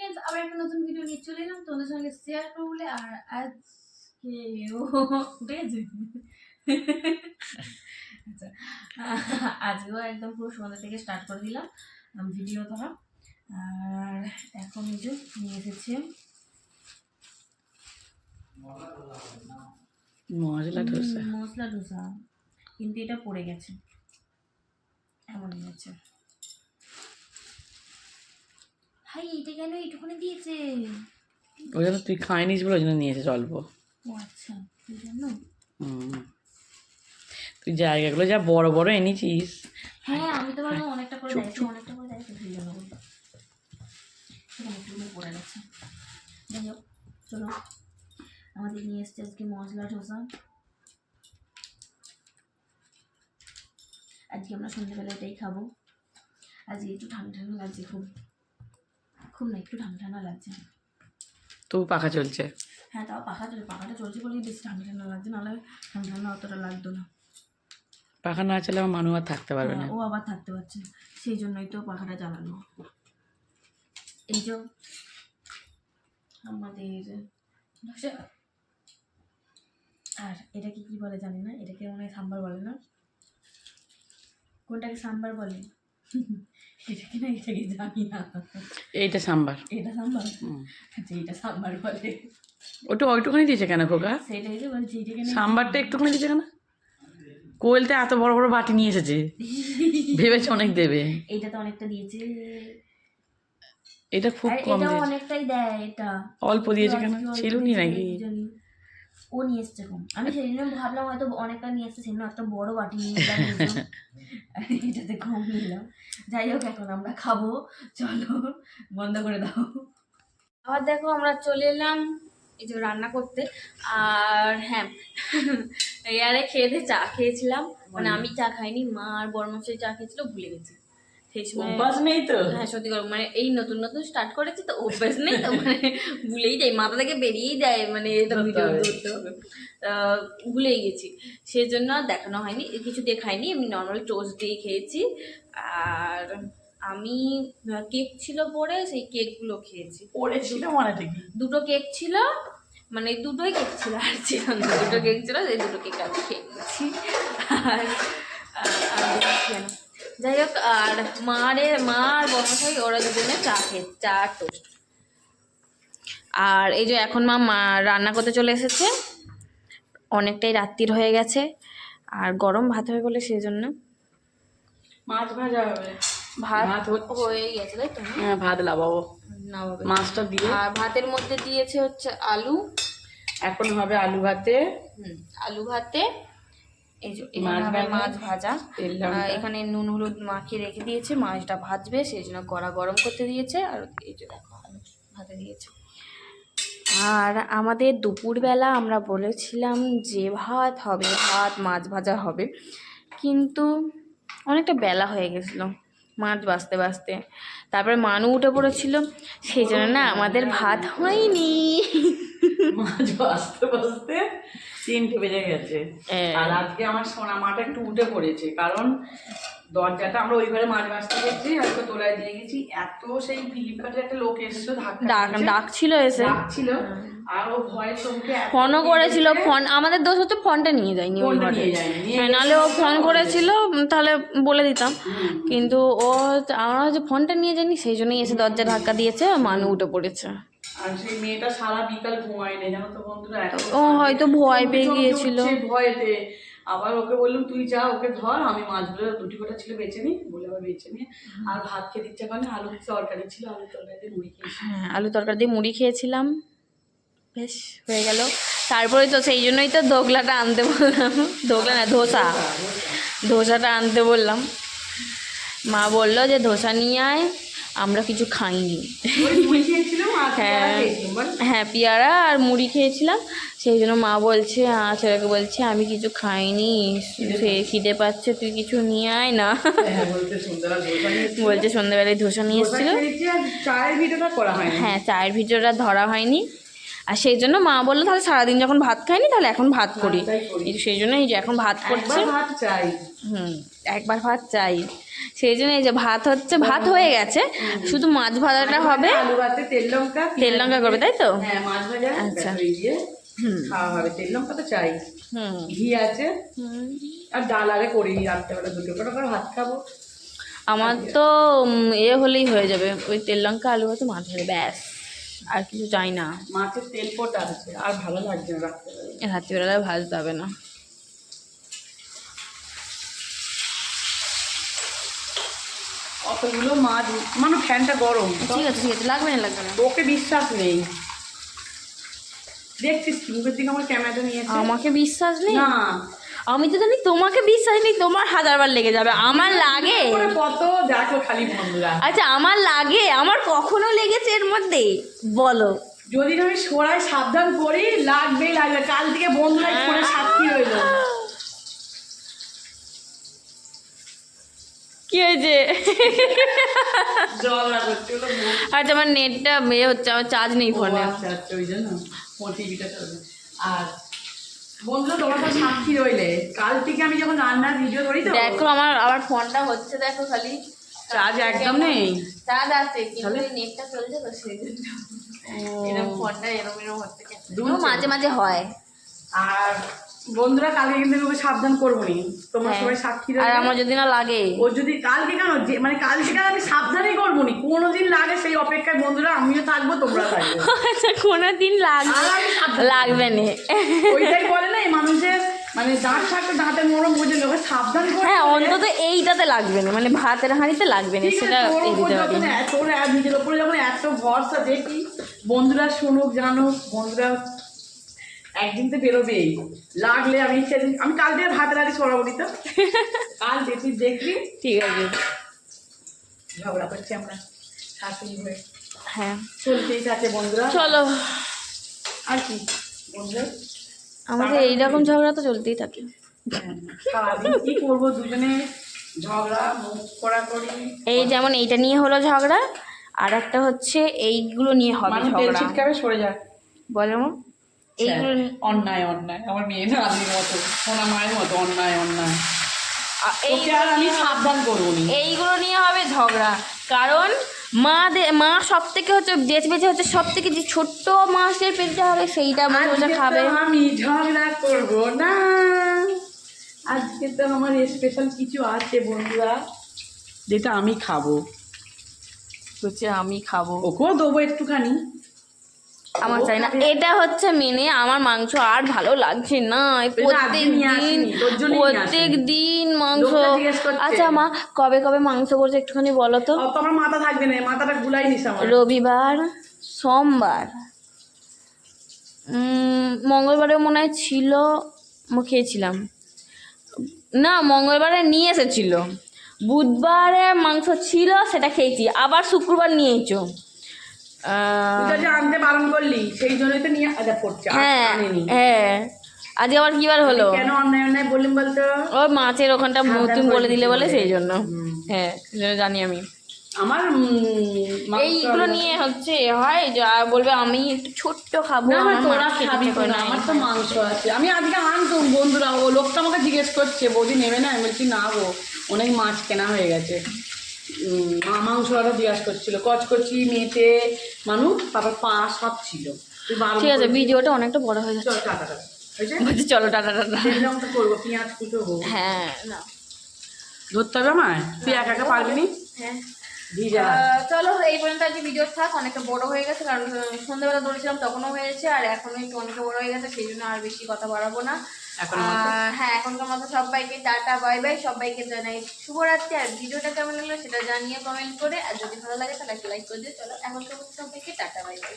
Friends আবার একটা নতুন ভিডিও নিয়ে চলে এলাম। তোমাদের সঙ্গে শেয়ার করব বলে আর আজকে ও আচ্ছা আজকেও একদম পুরো সন্ধ্যা থেকে স্টার্ট করে দিলাম ভিডিও ধরা আর এখন এই যে নিয়ে এসেছে। মশলা ধোসা। মশলা ডোসা কিন্তু এটা পড়ে গেছে। এমন গেছে ভাই এটা কেন এইটুকুনি দিয়েছে? ওই জন্য তুই খাইনিস বলে ওই জন্য নিয়ে এসেছে অল্প। ও আচ্ছা জন্য। তুই জায়গাগুলো যা বড় বড় এনেছিস। হ্যাঁ আমি তো অনেকটা করে দেখছি অনেকটা করে দেখছি সেই জন্য একটু পড়ে গেছে। যাই হোক চলো। আমাদের নিয়ে এসছে আজকে মশলা ডোসা আজকে আমরা সন্ধ্যেবেলা এটাই খাব। আজকে একটু ঠান্ডা ঠান্ডা লাগছে খুব। খুব না একটু ঠান্ডা ঠান্ডা লাগছে তবু পাখা চলছে? হ্যাঁ তাও পাখা চলে পাখাটা চলছে বলেই বেশি ঠান্ডা ঠান্ডা লাগছে নাহলে ঠান্ডা ঠান্ডা অতটা লাগতো না। পাখা না চলে আমার মানুষ আর থাকতে পারবে না। হ্যাঁ, ও আবার থাকতে পারছে না। সেই জন্যই তো পাখাটা জ্বালানো এই যে আমাদের আর এটাকে কি বলে জানি না এটাকে মনে হয় সাম্বার বলে না? কোনটাকে সাম্বার বলে? এটাকে না এটাকে জানি না। এইটা সাম্বার। এটা সাম্বার? আচ্ছা এটা সাম্বার বলে। ওটা ওইটুখানি দিয়েছে কেন খোকা? সেটাই যে বলছি এটাকে না সাম্বারটা একটুখানি দিয়েছে কেন? কোয়েলতে এত বড় বড় বাটি নিয়ে এসেছে। ভেবেছে অনেক দেবে। এইটা তো অনেকটা দিয়েছে। এটা খুব কম অনেকটাই দেয় এটা। অল্প দিয়েছে কেন? ছিল নি নাকি? জানি। ও নিয়ে এসছে আমি সেই জন্য ভাবলাম হয়তো অনেকটা নিয়ে এসছে জন্য একটা বড় বাটি নিয়ে। এটাতে কম নিলাম। যাই হোক এখন আমরা খাব। চলো বন্ধ করে দাও। আবার দেখো আমরা চলে এলাম এই যে রান্না করতে। আর হ্যাঁ এয়ারে খেয়ে দিয়ে চা খেয়েছিলাম। মানে আমি চা খাইনি মা আর বড়মশাই চা খেয়েছিল ভুলে গেছি। সেই সময় অভ্যাস নেই তো? হ্যাঁ সত্যি মানে এই নতুন নতুন স্টার্ট করেছি তো অভ্যাস নেই তো মানে ভুলেই যাই মাথা থেকে বেরিয়েই যায় মানে এটা ভিডিও করতে হবে। ভুলেই গেছি। সেই জন্য দেখানো হয়নি কিছু দিয়ে খাইনি এমনি নর্মাল টোস্ট দিয়ে খেয়েছি। আর আমি কেক ছিল পরে সেই কেকগুলো খেয়েছি। মনে থেকে দুটো কেক ছিল মানে দুটোই কেক ছিল আর ছিল দুটো কেক ছিল সেই দুটো কেক আমি খেয়ে নিয়েছি আর। যাই হোক আর মারে মা আর বর্মশাই ওরা দুজনে চা খেয়ে চা টোস্ট আর এই যে এখন মা মা রান্না করতে চলে এসেছে। অনেকটাই রাত্রির হয়ে গেছে আর গরম ভাত হবে বলে সেই জন্য। মাছ ভাজা হবে। ভাত। হয়ে গেছে তাই তো? হ্যাঁ ভাত হবে মাছটা দিয়ে আর ভাতের মধ্যে দিয়েছে হচ্ছে আলু। এখন হবে আলু ভাতে আলু ভাতে এই যে মাছ ভাজা। এখানে নুন হলুদ মাখিয়ে রেখে দিয়েছে মাছটা ভাজবে সেই জন্য কড়া গরম করতে দিয়েছে আর এই যে দেখো ভাতে দিয়েছে। আর আমাদের দুপুরবেলা আমরা বলেছিলাম যে ভাত হবে ভাত মাছ ভাজা হবে কিন্তু অনেকটা বেলা হয়ে গেছিল মাছ বাঁচতে বাঁচতে তারপরে মানু উঠে পড়েছিল সেই জন্য না আমাদের ভাত হয়নি। মাছ বাঁচতে বাঁচতে তিনটে বেজে গেছে। আর আজকে আমার সোনা মাটা একটু উঠে পড়েছে কারণ দরজাটা আমরা ওই ঘরে মাছ গেছি তোলায় দিয়ে গেছি। এত সেই ফ্লিপকার্টের একটা লোক এসেছিল ডাকছিল এসে। ডাকছিল আর ভয়ে চমকে ফোনও করেছিল ফোন আমাদের দোষ হচ্ছে ফোনটা নিয়ে যায়নি ওই ঘরে। হ্যাঁ, নাহলে ও ফোন করেছিল তাহলে বলে দিতাম। কিন্তু ও আমরা হচ্ছে ফোনটা নিয়ে যায়নি সেই জন্যই এসে দরজা ধাক্কা দিয়েছে আর মানু উঠে পড়েছে। আর সেই মেয়েটা সারা বিকাল ঘুমায়নি জানো তো বন্ধুরা? ও হয়তো ভয় পেয়ে গিয়েছিল। ভয়েতে। আবার ওকে বললাম তুই যা ওকে ধর আমি মাছগুলো দুটি কটা ছিল বেছে নিই বলে আবার বেছে নিয়ে আর ভাত খেতে ইচ্ছা করে আলু তরকারি ছিল আলু তরকারি দিয়ে মুড়ি খেয়েছি। হ্যাঁ আলু তরকারি দিয়ে মুড়ি খেয়েছিলাম। বেশ হয়ে গেল। তারপরে তো সেই জন্যই তো দোকলাটা আনতে বললাম। দোকলা না ধোসা। ধোসাটা আনতে বললাম। মা বলল যে ধোসা নিয়ে আয় আমরা কিছু খাইনি। হ্যাঁ। পেয়ারা হ্যাঁ পেয়ারা আর মুড়ি খেয়েছিলাম। সেই জন্য মা বলছে আর ছেলেকে বলছে আমি কিছু খাইনি। সে খিদে পাচ্ছে তুই কিছু নিয়ে আয় না। হ্যাঁ। বলছে সন্ধ্যাবেলায় ধোসা নিয়ে এসেছিল। হ্যাঁ চায়ের ভিডিওটা ধরা হয়নি। আর সেই জন্য মা বলল তাহলে সারাদিন যখন ভাত খাইনি তাহলে এখন ভাত করি। করি। এই সেই জন্য এই যে এখন ভাত করছে। ভাত চাই। হুম একবার ভাত চাই। সেই জন্য এই যে ভাত হচ্ছে ভাত হয়ে গেছে। শুধু মাছ ভাজাটা হবে। আলু ভাতে তেল লঙ্কা তেল লঙ্কা করবে তাই তো? হ্যাঁ মাছ ভাজা আচ্ছা। খাওয়া হবে। তেল লঙ্কা তো চাই। হুম। ঘি আছে। হুম। আর ডাল আগে করিনি রাত্রেবেলা দুটো করে করে ভাত খাব। আমার তো এ হলেই হয়ে যাবে। ওই তেল লঙ্কা আলু হয়তো মাছ ভাজা ব্যাস। আর কিছু চাই না। মাছের তেল পোটা আছে আর ভালো লাগছে না রাত্রেবেলা। রাত্রিবেলায় ভাজতে হবে না। অতগুলো মাছ মানে ফ্যানটা গরম। ঠিক আছে ঠিক আছে লাগবে না লাগবে না। ওকে বিশ্বাস নেই। দেখছিস দিকে আমার ক্যামেরাটা নিয়েছে। আমাকে বিশ্বাস নেই? না। আমি তো জানি তোমাকে বিশ্বাস নেই তোমার হাজারবার লেগে যাবে। আমার লাগে। কত দেখো খালি বন্ধুরা। আচ্ছা আমার লাগে আমার কখনো লেগেছে এর মধ্যে? বলো। যদি আমি সরাই সাবধান করি লাগবেই লাগবে। কাল থেকে বন্ধুরা ফোনে সাক্ষী রইল কি হয়েছে? আচ্ছা আমার নেটটা মেয়ে হচ্ছে আমার চার্জ নেই ফোনে আচ্ছা আচ্ছা ফোন আর বন্ধুরা তোমরা তো সাক্ষী রইলে। কাল থেকে আমি যখন রান্নার ভিডিও করি তো দেখো আমার আমার ফোনটা হচ্ছে দেখো খালি। চার্জ একদম নেই। চার্জ আছে কিন্তু নেটটা চলছে তো সেই জন্য এরকম ফোনটা এরকম এরকম হচ্ছে। ও মাঝে মাঝে হয়। আর বন্ধুরা কালকে কিন্তু ওকে সাবধান করব নি তোমরা হ্যাঁ। সবাই সাক্ষী আর আমার যদি না লাগে। ও যদি কালকে কেন মানে কালকে কেন আমি সাবধানই করব নি কোনোদিন লাগে সেই অপেক্ষায়। বন্ধুরা আমিও থাকব তোমরা থাকবে। আচ্ছা কোনোদিন লাগবে লাগবে না। ওইটাই বলে এই মানুষের মানে দাঁত থাকতে দাঁতের মরম বোঝে লোকে সাবধান করে হ্যাঁ অন্তত এইটাতে লাগবে না মানে ভাতের হাঁড়িতে লাগবে না সেটা তোর নিজের উপরে যখন এত ভরসা দেখি বন্ধুরা শুনুক জানুক বন্ধুরা একদিন তো বেরোবেই। লাগলে আমি সেদিন আমি কাল থেকে ভাতের আগে সরাবো তো। কাল দেখি দেখবি। ঠিক আছে। ঝগড়া করছি আমরা শাশুড়ি হয়ে। হ্যাঁ। চলতেই থাকে বন্ধুরা। চলো। আর কি বন্ধুরা? আমাদের এইরকম ঝগড়া তো চলতেই থাকে। হ্যাঁ, কি করব দুজনে? ঝগড়া মুখ করি এই যেমন এইটা নিয়ে হলো ঝগড়া আর একটা হচ্ছে এইগুলো নিয়ে হবে ঝগড়া। ছিটকাবে সরে যায় বলো? এইগুলো অন্যায় অন্যায়। আমার মেয়ে না আদির মতো সোনা মায়ের মতো অন্যায় অন্যায়। এইগুলো নিয়ে হবে ঝগড়া। কারণ মা দে- মা সব থেকে হচ্ছে বেঁচে বেঁচে হচ্ছে সব থেকে যে ছোট্ট মাছের পেটটা হবে সেইটা মনে খাবে। আমি ঝগড়া করব না। আজকে তো আমার স্পেশাল কিছু আছে বন্ধুরা যেটা আমি খাব। হচ্ছে আমি খাব। ওকেও দেবো একটুখানি। আমার চাই না। এটা হচ্ছে মেনে আমার মাংস আর ভালো লাগছে না। প্রত্যেক দিন প্রত্যেক দিন মাংস। আচ্ছা মা কবে কবে মাংস করছে একটুখানি বলো তো? অত আমার মাথা থাকবে না মাথাটা গুলাই নিস রবিবার সোমবার। উম, মঙ্গলবারে মনে হয় ছিল খেয়েছিলাম। না মঙ্গলবারে নিয়ে এসেছিল। বুধবারে মাংস ছিল সেটা খেয়েছি। আবার শুক্রবার নিয়েছো যে আনতে বারণ করলি সেই জন্যই তো নিয়ে আজাদ করছে হ্যাঁ হ্যাঁ। আজকে আবার কি বার হলো? কেন অন্যায় অন্যায় বললাম বলতো? ওই মাছের ওখানটা তুমি বলে দিলে বলে। সেই জন্য। হ্যাঁ জানি আমি। আমার এইগুলো নিয়ে হচ্ছে হয় যে বলবে আমি একটু ছোট্ট খাব আমার। আমার তো মাংস আছে। আমি আজকে আনতুম বন্ধুরা ও লোকটা আমাকে জিজ্ঞেস করছে বৌদি নেবে না? আমি বলছি না গো অনেক মাছ কেনা হয়ে গেছে। মাংস আরও জিজ্ঞাসা করছিল কচকচি মেটে মানুষ তারপর পা সব ছিল। ঠিক আছে। ভিডিওটা অনেকটা বড় হয়ে যাচ্ছে। চল টাটা বলছি চলো টাটা টাটা। করব পেঁয়াজ কুটো হ্যাঁ না। ধরতে হবে আমায়? তুই একা একা পারবি নি? হ্যাঁ। চলো এই পর্যন্ত আজকে ভিডিও থাক অনেকটা বড় হয়ে গেছে কারণ সন্ধ্যাবেলা ধরেছিলাম তখনও হয়েছে আর এখন একটু অনেকটা বড় হয়ে গেছে সেই জন্য আর বেশি কথা বাড়াবো না। হ্যাঁ এখনকার মতো সবাইকে টাটা বাই বাই সবাইকে জানাই শুভরাত্রি আর ভিডিওটা কেমন লাগল সেটা জানিয়ে কমেন্ট করে আর যদি ভালো লাগে তাহলে একটা লাইক করে দিও। চলো এখনকার মতো সবাইকে টাটা বাই বাই